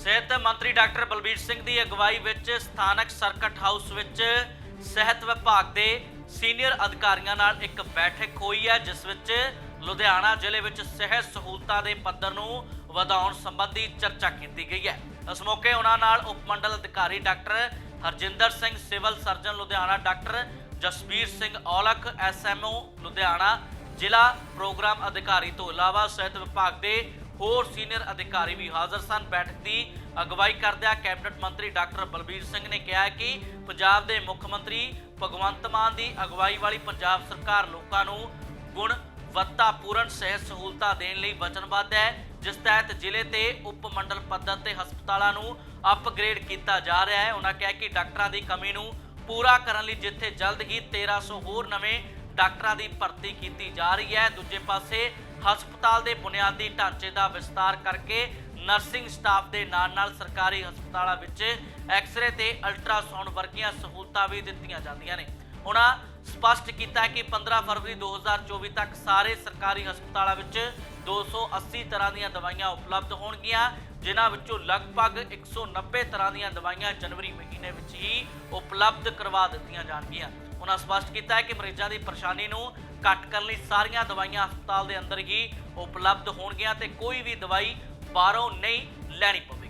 ਸਿਹਤ ਮੰਤਰੀ ਡਾਕਟਰ ਬਲਬੀਰ ਸਿੰਘ ਦੀ ਅਗਵਾਈ ਵਿੱਚ ਸਥਾਨਕ ਸਰਕਟ ਹਾਊਸ ਵਿੱਚ ਸਿਹਤ ਵਿਭਾਗ ਦੇ ਸੀਨੀਅਰ ਅਧਿਕਾਰੀਆਂ ਨਾਲ ਇੱਕ ਬੈਠਕ ਹੋਈ ਹੈ, ਜਿਸ ਵਿੱਚ ਲੁਧਿਆਣਾ ਜ਼ਿਲ੍ਹੇ ਵਿੱਚ ਸਿਹਤ ਸਹੂਲਤਾਂ ਦੇ ਪੱਧਰ ਨੂੰ ਵਧਾਉਣ ਸੰਬੰਧੀ ਚਰਚਾ ਕੀਤੀ ਗਈ ਹੈ। ਇਸ ਮੌਕੇ ਉਹਨਾਂ ਨਾਲ ਉਪ ਮੰਡਲ ਅਧਿਕਾਰੀ doctor Harjinder Singh, civil surgeon Ludhiana doctor Jasbir Singh Aulakh SMO Ludhiana ਜ਼ਿਲ੍ਹਾ ਪ੍ਰੋਗਰਾਮ ਅਧਿਕਾਰੀ ਤੋਂ ਇਲਾਵਾ ਸਿਹਤ ਵਿਭਾਗ ਦੇ ਹੋਰ ਸੀਨੀਅਰ ਅਧਿਕਾਰੀ ਵੀ ਹਾਜ਼ਰ ਸਨ। ਬੈਠਕ ਦੀ ਅਗਵਾਈ ਕਰਦਿਆਂ ਕੈਬਨਿਟ ਮੰਤਰੀ ਡਾਕਟਰ ਬਲਬੀਰ ਸਿੰਘ ਨੇ ਕਿਹਾ ਕਿ ਪੰਜਾਬ ਦੇ ਮੁੱਖ ਮੰਤਰੀ ਭਗਵੰਤ ਮਾਨ ਦੀ ਅਗਵਾਈ ਵਾਲੀ ਪੰਜਾਬ ਸਰਕਾਰ ਲੋਕਾਂ ਨੂੰ ਗੁਣਵੱਤਾਪੂਰਨ ਸਿਹਤ ਸਹੂਲਤਾਂ ਦੇਣ ਲਈ ਵਚਨਬੱਧ ਹੈ, ਜਿਸ ਤਹਿਤ ਜ਼ਿਲ੍ਹੇ ਤੇ ਉਪ ਮੰਡਲ ਪੱਧਰ ਤੇ ਹਸਪਤਾਲਾਂ ਨੂੰ ਅਪਗ੍ਰੇਡ ਕੀਤਾ ਜਾ ਰਿਹਾ ਹੈ। ਉਹਨਾਂ ਕਿਹਾ ਕਿ ਡਾਕਟਰਾਂ ਦੀ ਕਮੀ ਨੂੰ ਪੂਰਾ ਕਰਨ ਲਈ ਜਿੱਥੇ ਜਲਦ ਹੀ 1300 ਹੋਰ ਨਵੇਂ ਡਾਕਟਰਾਂ ਦੀ ਭਰਤੀ ਕੀਤੀ ਜਾ ਰਹੀ ਹੈ। ਦੂਜੇ ਪਾਸੇ ਹਸਪਤਾਲ ਦੇ ਬੁਨਿਆਦੀ ਢਾਂਚੇ ਦਾ ਵਿਸਤਾਰ ਕਰਕੇ ਨਰਸਿੰਗ ਸਟਾਫ ਦੇ ਨਾਲ-ਨਾਲ ਸਰਕਾਰੀ ਹਸਪਤਾਲਾਂ ਵਿੱਚ ਐਕਸ-ਰੇ ਤੇ ਅਲਟਰਾਸਾਊਂਡ ਵਰਗੀਆਂ ਸਹੂਲਤਾਂ ਵੀ ਦਿੱਤੀਆਂ ਜਾਂਦੀਆਂ ਨੇ। ਉਹਨਾਂ ਸਪਸ਼ਟ ਕੀਤਾ ਹੈ ਕਿ 15 ਫਰਵਰੀ 2024 ਤੱਕ ਸਾਰੇ ਸਰਕਾਰੀ ਹਸਪਤਾਲਾਂ ਵਿੱਚ 280 ਤਰ੍ਹਾਂ ਦੀਆਂ ਦਵਾਈਆਂ ਉਪਲਬਧ ਹੋਣਗੀਆਂ, ਜਿਨ੍ਹਾਂ ਵਿੱਚੋਂ ਲਗਭਗ 190 ਤਰ੍ਹਾਂ ਦੀਆਂ ਦਵਾਈਆਂ ਜਨਵਰੀ ਮਹੀਨੇ ਵਿੱਚ ਹੀ ਉਪਲਬਧ ਕਰਵਾ ਦਿੱਤੀਆਂ ਜਾਣਗੀਆਂ। ਉਹਨਾਂ ਸਪਸ਼ਟ ਕੀਤਾ ਹੈ ਕਿ ਮਰੀਜ਼ਾਂ ਦੀ ਪਰੇਸ਼ਾਨੀ ਨੂੰ ਘੱਟ ਕਰਨ ਲਈ ਸਾਰੀਆਂ ਦਵਾਈਆਂ ਹਸਪਤਾਲ ਦੇ ਅੰਦਰ ਹੀ ਉਪਲਬਧ ਹੋਣਗੀਆਂ ਤੇ ਕੋਈ ਵੀ ਦਵਾਈ ਬਾਹਰੋਂ ਨਹੀਂ ਲੈਣੀ ਪਵੇਗੀ।